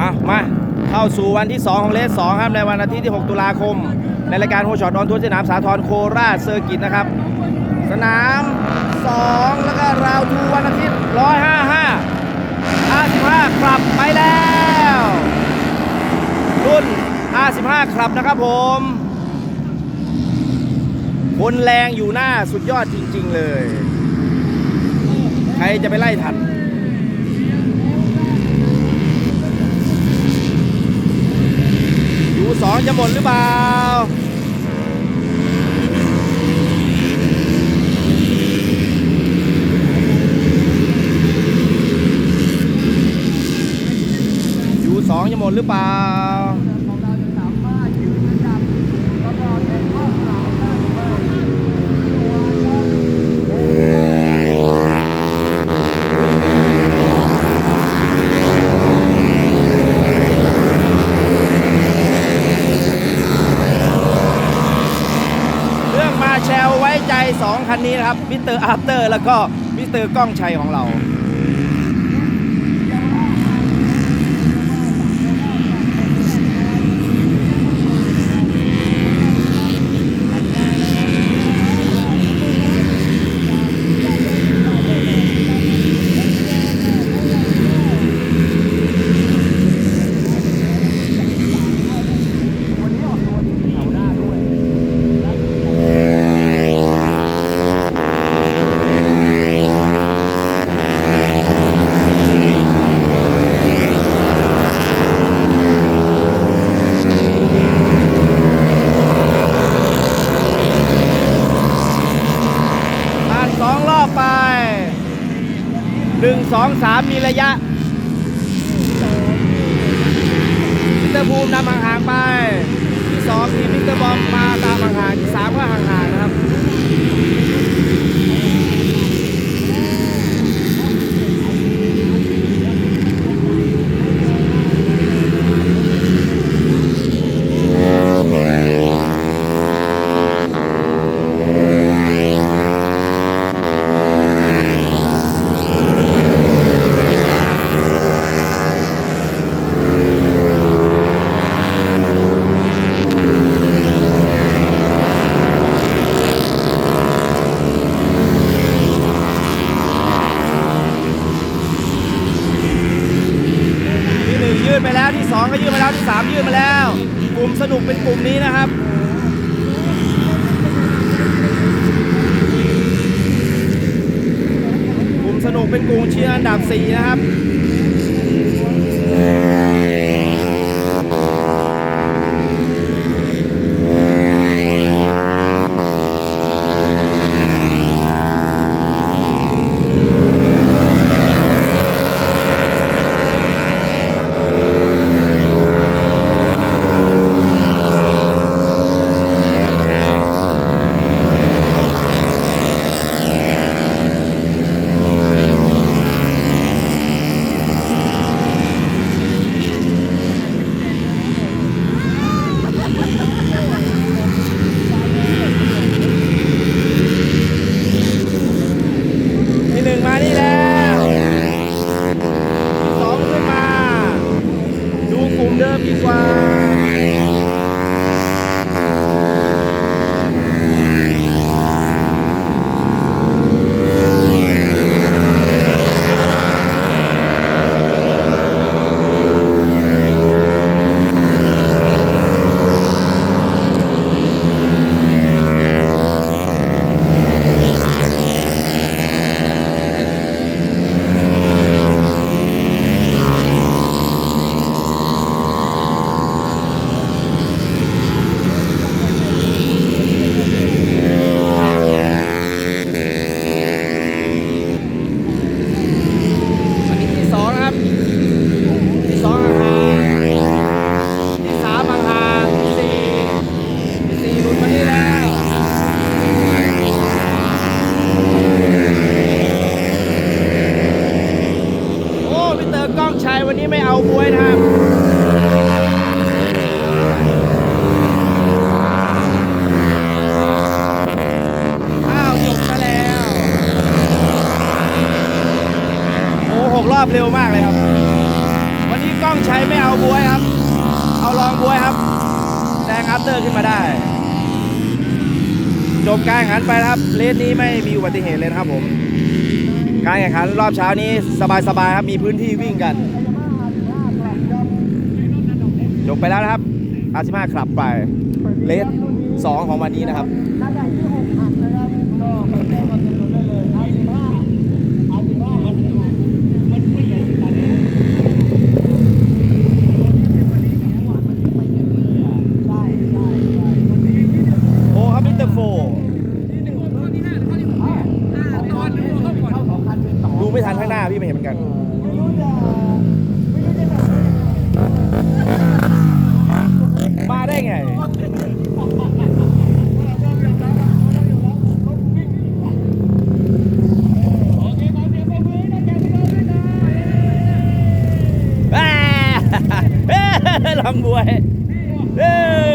อะมาเข้าสู่วันที่ 2 ของเลส2ครับในวันอาทิตย์ที่ 6 ตุลาคม ในรายการโฮช็อตออนทัวร์สนามสาทรโคราชเซอร์กิตนะครับ สนาม 2 แล้วก็ราวทูวันอาทิตย์ 155 55ครับไปแล้ว รุ่น 55ครับนะครับผมคนแรงอยู่หน้าสุดยอดจริง ๆ เลย ใครจะไปไล่ทัน อยู่ สองจะหมดหรือเปล่าอยู่สองจะหมดหรือเปล่า 2 คันนี้นะครับมิสเตอร์อาร์เตอร์แล้วก็มิสเตอร์ก้องชัยของเรา ผ่านสองรอบไปหนึ่ง สองสามมีระยะมิเตอร์ภูมินำห่างๆไป ที่สองมีมิเตอร์บอมมาตามห่างๆที่สามก็ห่างๆนะครับ นึ่งยื่นไปแล้วที่สองก็ยื่นไปแล้วที่สามยื่นมาแล้ว กลุ่มสนุกเป็นกลุ่มนี้นะครับกลุ่มสนุกเป็นกลุ่มเชียร์อันดับสี่นะครับ ที่หนึ่งมานี่แล้วที่สองขึ้นมา ดูกลุ่มเดิมดีกว่า อันนี้ที่สองนะครับ ที่สองห่างๆที่สามห่างๆที่สี่ที่สี่หลุดมานี่แล้ว โอ้มิสเตอร์ก้องชัยวันนี้ไม่เอาบวยนะครับอ้าวจบซะแล้วโอ้หกรอบเร็วมากเลยครับ วันนี้กล้องใช้ไม่เอาบวยครับ เอาลองบวยครับแซงอัพเตอร์ขึ้นมาได้จบการแข่งขันไปครับ เลสนี้ไม่มีอุบัติเหตุเลยนะครับผม การแข่งขันรอบเช้านี้สบายๆครับ มีพื้นที่วิ่งกัน จบไปแล้วนะครับอาซิมาขับไปเลสสองของวันนี้นะครับถ้าใดที่หกหักนะครับก็ไปแจ้งความจำนวนได้เลยอาสิบห้าอาสิบห้ามันมันเปลี่ยนกันใช่ใช่ใช่โอ้ครับมิสเตอร์โฟดูไม่ทันข้างหน้าพี่ไม่เห็นเหมือนกัน วยเอ้ย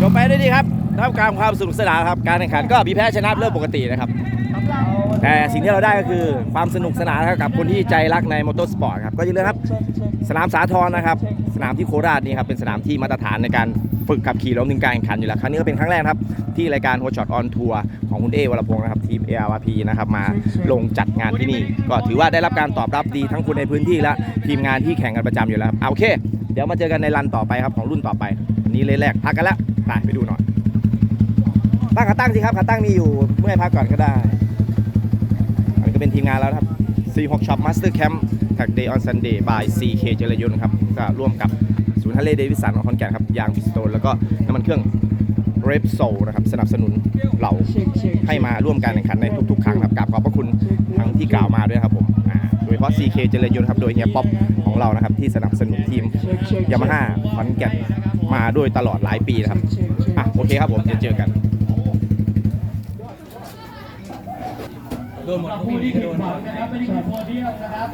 จบไปด้วยดีครับท่ามกลางความสนุกสนานครับ การแข่งขันก็มีแพ้ชนะเรื่องปกตินะครับ แต่สิ่งที่เราได้ก็คือความสนุกสนานครับกับคนที่ใจรักในมอเตอร์สปอร์ตครับ ก็อย่าลืมครับ สนามสาทรนะครับ สนามที่โคราชนี่ครับเป็นสนามที่มาตรฐานในการฝึกขับขี่รวมถึงการแข่งขันอยู่แล้วครั้งนี้ก็เป็นครั้งแรกครับที่รายการโฮช็อตออนทัวร์ของคุณเอวรพงศ์นะครับทีม ARP นะครับมาลงจัดงานที่นี่ ก็ถือว่าได้รับการตอบรับดีทั้งคนในพื้นที่และทีมงานที่แข่งกันประจำอยู่แล้วครับเอาโอเค เดี๋ยวมาเจอกันในรันต่อไปครับของรุ่นต่อไปอันนี้เลยแรกพักกันแล้วไปไปดูหน่อยตั้งขาตั้งสิครับขาตั้งมีอยู่เมื่อพักก่อนก็ได้อันนี้ก็เป็นทีมงานแล้วครับ C6 Shop Master Camp Tag Day on Sunday by CK เจริญยนต์ครับก็ร่วมกับศูนย์ทะเลเดวิสันของคอนแก่นครับยางพิสโตนแล้วก็น้ำมันเครื่องเรปโซนะครับสนับสนุนเหล่าให้มาร่วมการแข่งขันในทุกๆ ครั้งครับกราบขอบพระคุณทั้งที่กล่าวมาด้วยครับผม อ่าโดยเฉพาะ CK เจริญยนต์ครับโดยเฮียป๊อปของเรานะครับที่สนับสนุนทีมยามาฮ่าขอนแก่นมาด้วยตลอดหลายปีนะครับอะโอเคครับผมเดี๋ยวเจอกันผู้ที่แข่งขันนะครับเป็นผู้โพเดียมนะครับ